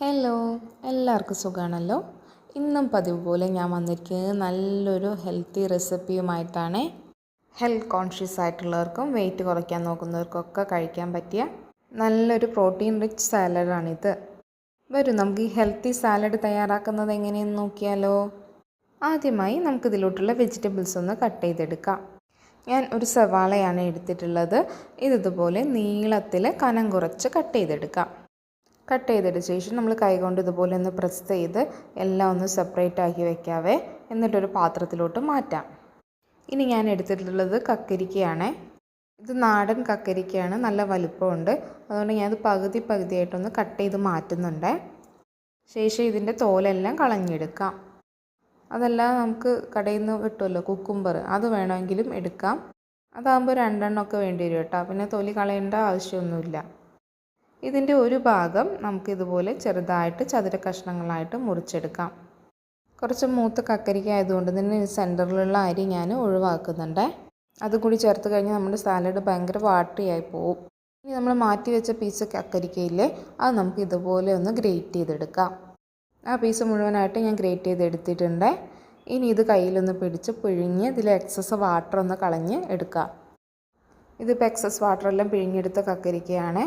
Hello എല്ലാവർക്കും സുഖമാണല്ലോ ഇന്നും പതിവ് പോലെ ഞാൻ വന്നിരിക്കുന്നത് നല്ലൊരു ഹെൽത്തി റെസിപ്പിയുമായിട്ടാണ് ഹെൽത്ത് കോൺഷ്യസ് ആയിട്ടുള്ളവർക്കും വെയിറ്റ് കുറയ്ക്കാൻ നോക്കുന്നവർക്കൊക്കെ കഴിക്കാൻ പറ്റിയ നല്ലൊരു പ്രോട്ടീൻ റിച്ച് സാലഡാണിത് വരും നമുക്ക് ഈ ഹെൽത്തി സാലഡ് തയ്യാറാക്കുന്നത് എങ്ങനെയെന്ന് നോക്കിയാലോ? ആദ്യമായി നമുക്കിതിലോട്ടുള്ള വെജിറ്റബിൾസ് ഒന്ന് കട്ട് ചെയ്തെടുക്കാം. ഞാൻ ഒരു സവാളയാണ് എടുത്തിട്ടുള്ളത്. ഇത് ഇതുപോലെ നീളത്തിൽ കനം കുറച്ച് കട്ട് ചെയ്തെടുക്കാം. കട്ട് ചെയ്തിട്ട് ശേഷം നമ്മൾ കൈകൊണ്ട് ഇതുപോലെ ഒന്ന് പ്രസ് ചെയ്ത് എല്ലാം ഒന്ന് സെപ്പറേറ്റ് ആക്കി വെക്കാവേ. എന്നിട്ടൊരു പാത്രത്തിലോട്ട് മാറ്റാം. ഇനി ഞാൻ എടുത്തിട്ടുള്ളത് കക്കരിക്കയാണ്. ഇത് നാടൻ കക്കരിക്കയാണ്. നല്ല വലുപ്പമുണ്ട്. അതുകൊണ്ട് ഞാനത് പകുതി പകുതിയായിട്ടൊന്ന് കട്ട് ചെയ്ത് മാറ്റുന്നുണ്ട്. ശേഷം ഇതിന്റെ തോലെല്ലാം കളഞ്ഞെടുക്കാം. അതെല്ലാം നമുക്ക് കടയിൽ നിന്ന് കിട്ടുമല്ലോ? കുക്കുംബർ അത് വേണമെങ്കിലും എടുക്കാം. അതാകുമ്പോൾ രണ്ടെണ്ണമൊക്കെ വേണ്ടി വരും കേട്ടോ. പിന്നെ തൊലി കളയേണ്ട ആവശ്യമൊന്നുമില്ല. ഇതിന്റെ ഒരു ഭാഗം നമുക്കിതുപോലെ ചെറുതായിട്ട് ചതുര കഷ്ണങ്ങളായിട്ട് മുറിച്ചെടുക്കാം. കുറച്ച് മൂത്ത കക്കരിക്ക ആയതുകൊണ്ട് തന്നെ സെന്ററിലുള്ള അരി ഞാൻ ഒഴിവാക്കുന്നുണ്ട്. അതുകൂടി ചേർത്ത് കഴിഞ്ഞാൽ നമ്മുടെ സാലഡ് ഭയങ്കര വാട്ടിയായി പോവും. ഇനി നമ്മൾ മാറ്റി വെച്ച പീസ് കക്കരിക്കയില്ലേ അത് നമുക്ക് ഇതുപോലെ ഒന്ന് ഗ്രേറ്റ് ചെയ്തെടുക്കാം. ആ പീസ് മുഴുവനായിട്ട് ഞാൻ ഗ്രേറ്റ് ചെയ്തെടുത്തിട്ടുണ്ട്. ഇനി ഇത് കയ്യിലൊന്ന് പിടിച്ച് പിഴിഞ്ഞ് ഇതിൽ എക്സസ് വാട്ടർ ഒന്ന് കളഞ്ഞ് എടുക്കാം. ഇതിപ്പോൾ എക്സസ് വാട്ടറെല്ലാം പിഴിഞ്ഞെടുത്ത കക്കരിക്കയാണ്.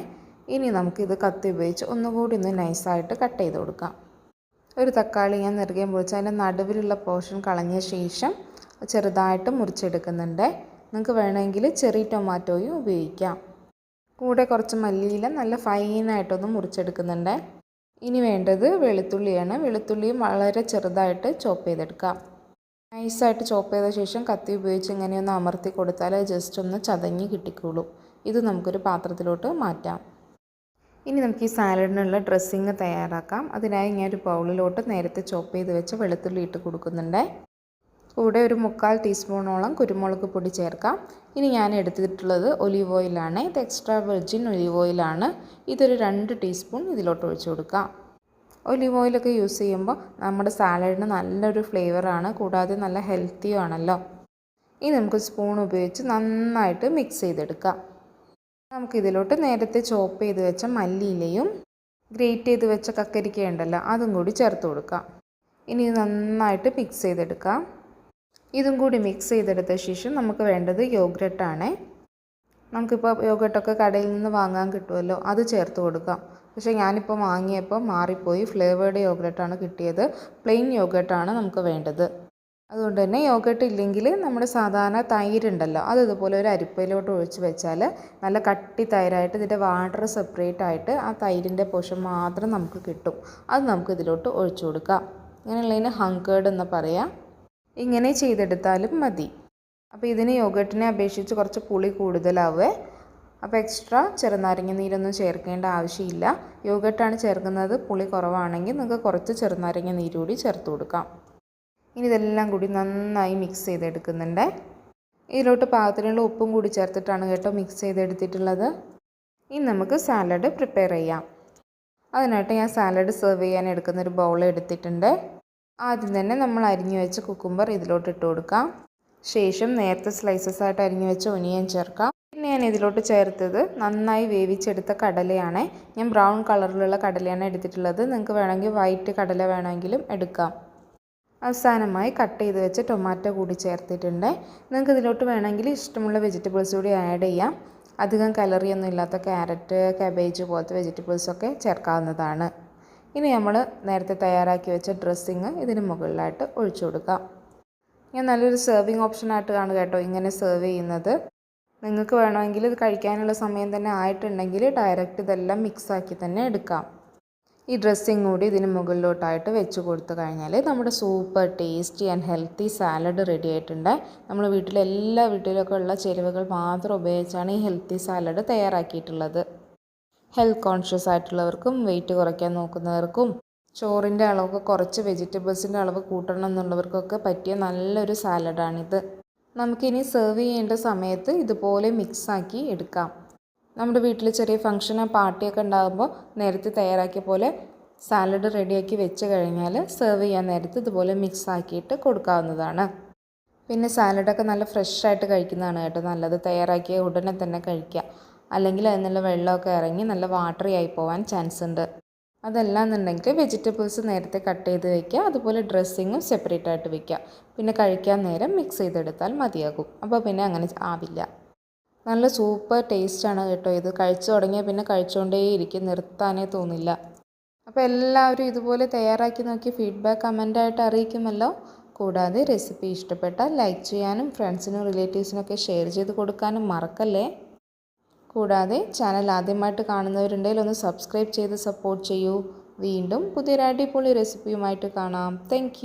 ഇനി നമുക്കിത് കത്തി ഉപയോഗിച്ച് ഒന്നുകൂടി ഒന്ന് നൈസായിട്ട് കട്ട് ചെയ്ത് കൊടുക്കാം. ഒരു തക്കാളി ഞാൻ നിറുകയും മുറിച്ച് അതിന്റെ നടുവിലുള്ള പോർഷൻ കളഞ്ഞ ശേഷം ചെറുതായിട്ട് മുറിച്ചെടുക്കുന്നുണ്ട്. നിങ്ങൾക്ക് വേണമെങ്കിൽ ചെറിയ ടൊമാറ്റോയും ഉപയോഗിക്കാം. കൂടെ കുറച്ച് മല്ലിയില നല്ല ഫൈനായിട്ടൊന്ന് മുറിച്ചെടുക്കുന്നുണ്ട്. ഇനി വേണ്ടത് വെളുത്തുള്ളിയാണ്. വെളുത്തുള്ളിയും വളരെ ചെറുതായിട്ട് ചോപ്പ് ചെയ്തെടുക്കാം. നൈസായിട്ട് ചോപ്പ് ചെയ്ത ശേഷം കത്തി ഉപയോഗിച്ച് ഇങ്ങനെയൊന്ന് അമർത്തി കൊടുത്താൽ ജസ്റ്റ് ഒന്ന് ചതഞ്ഞ് കിട്ടിക്കോളൂ. ഇത് നമുക്കൊരു പാത്രത്തിലോട്ട് മാറ്റാം. ഇനി നമുക്ക് ഈ സാലഡിനുള്ള ഡ്രസ്സിങ് തയ്യാറാക്കാം. അതിനായി ഞാൻ ഒരു ബൗളിലോട്ട് നേരത്തെ ചോപ്പ് ചെയ്ത് വെച്ച് വെളുത്തുള്ളി ഇട്ട് കൊടുക്കുന്നുണ്ട്. കൂടെ ഒരു മുക്കാൽ ടീസ്പൂണോളം കുരുമുളക് പൊടി ചേർക്കാം. ഇനി ഞാൻ എടുത്തിട്ടുള്ളത് ഒലീവ് ഓയിലാണ്. ഇത് എക്സ്ട്രാ വെർജിൻ ഒലീവ് ഓയിലാണ്. ഇതൊരു രണ്ട് ടീസ്പൂൺ ഇതിലോട്ട് ഒഴിച്ചു കൊടുക്കാം. ഒലീവ് ഓയിലൊക്കെ യൂസ് ചെയ്യുമ്പോൾ നമ്മുടെ സാലഡിന് നല്ലൊരു ഫ്ലേവറാണ് കൂടാതെ നല്ല ഹെൽത്തിയും ആണല്ലോ ഇനി നമുക്ക് സ്പൂൺ ഉപയോഗിച്ച് നന്നായിട്ട് മിക്സ് ചെയ്തെടുക്കാം. നമുക്കിതിലോട്ട് നേരത്തെ ചോപ്പ് ചെയ്ത് വെച്ച മല്ലിയിലയും ഗ്രേറ്റ് ചെയ്ത് വെച്ച കക്കരിക്ക ഉണ്ടല്ലോ അതും കൂടി ചേർത്ത് കൊടുക്കാം. ഇനി നന്നായിട്ട് മിക്സ് ചെയ്തെടുക്കാം. ഇതും കൂടി മിക്സ് ചെയ്തെടുത്ത ശേഷം നമുക്ക് വേണ്ടത് യോഗട്ടാണ് നമുക്കിപ്പോൾ യോഗട്ടൊക്കെ കടയിൽ നിന്ന് വാങ്ങാൻ കിട്ടുമല്ലോ അത് ചേർത്ത് കൊടുക്കാം. പക്ഷേ ഞാനിപ്പോൾ വാങ്ങിയപ്പോൾ മാറിപ്പോയി ഫ്ലേവേർഡ് യോഗട്ടാണ് കിട്ടിയത്. പ്ലെയിൻ യോഗട്ടാണ് നമുക്ക് വേണ്ടത്. അതുകൊണ്ട് തന്നെ യോഗട്ട് ഇല്ലെങ്കിൽ നമ്മുടെ സാധാരണ തൈരുണ്ടല്ലോ അത് ഇതുപോലെ ഒരു അരിപ്പയിലോട്ട് ഒഴിച്ച് വെച്ചാൽ നല്ല കട്ടി തൈരായിട്ട് ഇതിന്റെ വാട്ടർ സെപ്പറേറ്റ് ആയിട്ട് ആ തൈരിന്റെ പോഷൻ മാത്രം നമുക്ക് കിട്ടും. അത് നമുക്ക് ഇതിലോട്ട് ഒഴിച്ചു കൊടുക്കാം. ഇങ്ങനെയുള്ളതിന് ഹങ്കേർഡ് എന്ന് പറയാം. ഇങ്ങനെ ചെയ്തെടുത്താലും മതി. അപ്പോൾ ഇതിന് യോഗട്ടിനെ അപേക്ഷിച്ച് കുറച്ച് പുളി കൂടുതലാവേ. അപ്പോൾ എക്സ്ട്രാ ചെറുനാരങ്ങ നീരൊന്നും ചേർക്കേണ്ട ആവശ്യമില്ല. യോഗട്ടാണ് ചേർക്കുന്നത്. പുളി കുറവാണെങ്കിൽ നിങ്ങൾക്ക് കുറച്ച് ചെറുനാരങ്ങ നീര് കൂടി ചേർത്ത് കൊടുക്കാം. ഇനി ഇതെല്ലാം കൂടി നന്നായി മിക്സ് ചെയ്തെടുക്കുന്നുണ്ട്. ഇതിലോട്ട് പാകത്തിനുള്ള ഉപ്പും കൂടി ചേർത്തിട്ടാണ് കേട്ടോ മിക്സ് ചെയ്തെടുത്തിട്ടുള്ളത്. ഇനി നമുക്ക് സാലഡ് പ്രിപ്പയർ ചെയ്യാം. അതിനായിട്ട് ഞാൻ സാലഡ് സെർവ് ചെയ്യാൻ എടുക്കുന്ന ഒരു ബൗൾ എടുത്തിട്ടുണ്ട്. ആദ്യം തന്നെ നമ്മൾ അരിഞ്ഞു വെച്ച കുക്കുംബർ ഇതിലോട്ട് ഇട്ട് കൊടുക്കാം. ശേഷം നേരത്തെ സ്ലൈസസ് ആയിട്ട് അരിഞ്ഞു വെച്ച ഒനിയൻ ചേർക്കാം. പിന്നെ ഞാൻ ഇതിലോട്ട് ചേർത്തത് നന്നായി വേവിച്ചെടുത്ത കടലയാണ്. ഞാൻ ബ്രൗൺ കളറിലുള്ള കടലയാണ് എടുത്തിട്ടുള്ളത്. നിങ്ങൾക്ക് വേണമെങ്കിൽ വൈറ്റ് കടല വേണമെങ്കിലും എടുക്കാം. അവസാനമായി കട്ട് ചെയ്ത് വെച്ച ടൊമാറ്റോ കൂടി ചേർത്തിട്ടുണ്ട്. നിങ്ങൾക്ക് ഇതിലോട്ട് വേണമെങ്കിൽ ഇഷ്ടമുള്ള വെജിറ്റബിൾസ് കൂടി ആഡ് ചെയ്യാം. അധികം കലറിയൊന്നും ഇല്ലാത്ത ക്യാരറ്റ് കാബേജ് പോലത്തെ വെജിറ്റബിൾസൊക്കെ ചേർക്കാവുന്നതാണ്. ഇനി നമ്മൾ നേരത്തെ തയ്യാറാക്കി വെച്ച ഡ്രസ്സിങ് ഇതിന് മുകളിലായിട്ട് ഒഴിച്ചു കൊടുക്കാം. ഞാൻ നല്ലൊരു സെർവിങ് ഓപ്ഷനായിട്ട് കാണുക കേട്ടോ ഇങ്ങനെ സെർവ് ചെയ്യുന്നത്. നിങ്ങൾക്ക് വേണമെങ്കിൽ ഇത് കഴിക്കാനുള്ള സമയം തന്നെ ആയിട്ടുണ്ടെങ്കിൽ ഡയറക്റ്റ് ഇതെല്ലാം മിക്സാക്കി തന്നെ എടുക്കാം. ഈ ഡ്രസ്സിങ് കൂടി ഇതിന് മുകളിലോട്ടായിട്ട് വെച്ച് കൊടുത്തു കഴിഞ്ഞാൽ നമ്മുടെ super tasty and healthy salad ready ആയിട്ടുണ്ട്. നമ്മൾ വീട്ടിലെ എല്ലാ വീട്ടിലൊക്കെ ഉള്ള ചേരുവകൾ മാത്രം ഉപയോഗിച്ചാണ് ഈ ഹെൽത്തി സാലഡ് തയ്യാറാക്കിയിട്ടുള്ളത്. ഹെൽത്ത് കോൺഷ്യസ് ആയിട്ടുള്ളവർക്കും വെയിറ്റ് കുറയ്ക്കാൻ നോക്കുന്നവർക്കും ചോറിന്റെ അളവൊക്കെ കുറച്ച് വെജിറ്റബിൾസിന്റെ അളവ് കൂട്ടണം എന്നുള്ളവർക്കൊക്കെ പറ്റിയ നല്ലൊരു സാലഡാണിത് നമുക്കിനി സെർവ് ചെയ്യേണ്ട സമയത്ത് ഇതുപോലെ മിക്സാക്കി എടുക്കാം. നമ്മുടെ വീട്ടിൽ ചെറിയ ഫംഗ്ഷനോ പാർട്ടിയൊക്കെ ഉണ്ടാകുമ്പോൾ നേരത്തെ തയ്യാറാക്കിയ പോലെ സാലഡ് റെഡിയാക്കി വെച്ച് കഴിഞ്ഞാൽ സെർവ് ചെയ്യാൻ നേരത്ത് ഇതുപോലെ മിക്സ് ആക്കിയിട്ട് കൊടുക്കാവുന്നതാണ്. പിന്നെ സാലഡൊക്കെ നല്ല ഫ്രഷായിട്ട് കഴിക്കുന്നതാണ് കേട്ടോ നല്ലത്. തയ്യാറാക്കിയ ഉടനെ തന്നെ കഴിക്കുക അല്ലെങ്കിൽ അതിനുള്ള വെള്ളമൊക്കെ ഇറങ്ങി നല്ല വാട്ടറി ആയി പോകാൻ ചാൻസ് ഉണ്ട്. അതല്ല എന്നുണ്ടെങ്കിൽ വെജിറ്റബിൾസ് നേരത്തെ കട്ട് ചെയ്ത് വയ്ക്കുക അതുപോലെ ഡ്രസ്സിങ്ങും സെപ്പറേറ്റ് ആയിട്ട് വയ്ക്കുക പിന്നെ കഴിക്കാൻ നേരം മിക്സ് ചെയ്തെടുത്താൽ മതിയാകും. അപ്പോൾ പിന്നെ അങ്ങനെ ആവില്ല. നല്ല സൂപ്പർ ടേസ്റ്റാണ് കേട്ടോ ഇത്. കഴിച്ചു തുടങ്ങിയാൽ പിന്നെ കഴിച്ചുകൊണ്ടേയിരിക്കും നിർത്താനേ തോന്നില്ല. അപ്പോൾ എല്ലാവരും ഇതുപോലെ തയ്യാറാക്കി നോക്കി ഫീഡ്ബാക്ക് കമന്റായിട്ട് അറിയിക്കുമല്ലോ. കൂടാതെ റെസിപ്പി ഇഷ്ടപ്പെട്ടാൽ ലൈക്ക് ചെയ്യാനും ഫ്രണ്ട്സിനും റിലേറ്റീവ്സിനൊക്കെ ഷെയർ ചെയ്ത് കൊടുക്കാനും മറക്കല്ലേ? കൂടാതെ ചാനൽ ആദ്യമായിട്ട് കാണുന്നവരുണ്ടെങ്കിൽ ഒന്ന് സബ്സ്ക്രൈബ് ചെയ്ത് സപ്പോർട്ട് ചെയ്യൂ. വീണ്ടും പുതിയൊരു അടിപൊളി റെസിപ്പിയുമായിട്ട് കാണാം. താങ്ക്